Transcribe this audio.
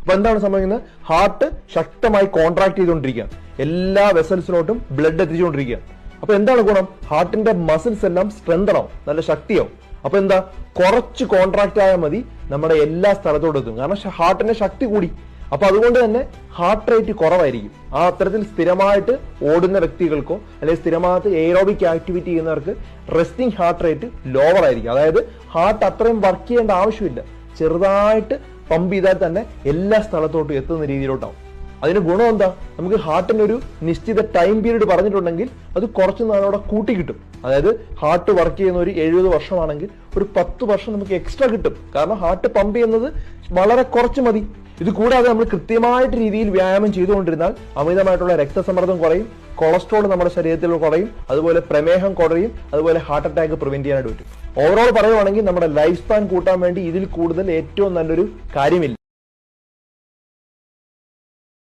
അപ്പൊ എന്താണ് സംഭവിക്കുന്നത്? ഹാർട്ട് ശക്തമായി കോൺട്രാക്ട് ചെയ്തുകൊണ്ടിരിക്കുകയാണ്. എല്ലാ വെസൽസിലോട്ടും ബ്ലഡ് എത്തിച്ചുകൊണ്ടിരിക്കുകയാണ്. അപ്പൊ എന്താണ് ഗുണം? ഹാർട്ടിന്റെ മസിൽസ് എല്ലാം സ്ട്രെങ്ത് ആവും നല്ല ശക്തിയാവും. അപ്പൊ എന്താ? കുറച്ച് കോൺട്രാക്ട് ആയാൽ മതി നമ്മുടെ എല്ലാ സ്ഥലത്തോട്ടും എത്തും. കാരണം ഹാർട്ടിന്റെ ശക്തി കൂടി. അപ്പൊ അതുകൊണ്ട് തന്നെ ഹാർട്ട് റേറ്റ് കുറവായിരിക്കും. ആ അത്തരത്തിൽ സ്ഥിരമായിട്ട് ഓടുന്ന വ്യക്തികൾക്കോ അല്ലെങ്കിൽ സ്ഥിരമായിട്ട് എയറോബിക് ആക്ടിവിറ്റി ചെയ്യുന്നവർക്ക് റെസ്റ്റിംഗ് ഹാർട്ട് റേറ്റ് ലോവർ ആയിരിക്കും. അതായത് ഹാർട്ട് അത്രയും വർക്ക് ചെയ്യേണ്ട ആവശ്യമില്ല. ചെറുതായിട്ട് പമ്പ് ചെയ്താൽ തന്നെ എല്ലാ സ്ഥലത്തോട്ടും എത്തുന്ന രീതിയിലോട്ടാവും. അതിന് ഗുണം എന്താ? നമുക്ക് ഹാർട്ടിന് ഒരു നിശ്ചിത ടൈം പീരീഡ് പറഞ്ഞിട്ടുണ്ടെങ്കിൽ അത് കുറച്ച് നാളോടെ കൂട്ടി കിട്ടും. അതായത് ഹാർട്ട് വർക്ക് ചെയ്യുന്ന ഒരു എഴുപത് വർഷമാണെങ്കിൽ ഒരു പത്ത് വർഷം നമുക്ക് എക്സ്ട്രാ കിട്ടും. കാരണം ഹാർട്ട് പമ്പ് ചെയ്യുന്നത് വളരെ കുറച്ച് മതി. ഇത് കൂടാതെ നമ്മൾ കൃത്യമായിട്ട് രീതിയിൽ വ്യായാമം ചെയ്തുകൊണ്ടിരുന്നാൽ അമിതമായിട്ടുള്ള രക്തസമ്മർദ്ദം കുറയും കൊളസ്ട്രോൾ നമ്മുടെ ശരീരത്തിൽ കുറയും അതുപോലെ പ്രമേഹം കുറയും അതുപോലെ ഹാർട്ട് അറ്റാക്ക് പ്രിവെന്റ് ചെയ്യാനായിട്ട് പറ്റും. ഓവറോൾ പറയുവാണെങ്കിൽ നമ്മുടെ ലൈഫ് സ്പാൻ കൂട്ടാൻ വേണ്ടി ഇതിൽ കൂടുതൽ ഏറ്റവും നല്ലൊരു കാര്യമില്ല.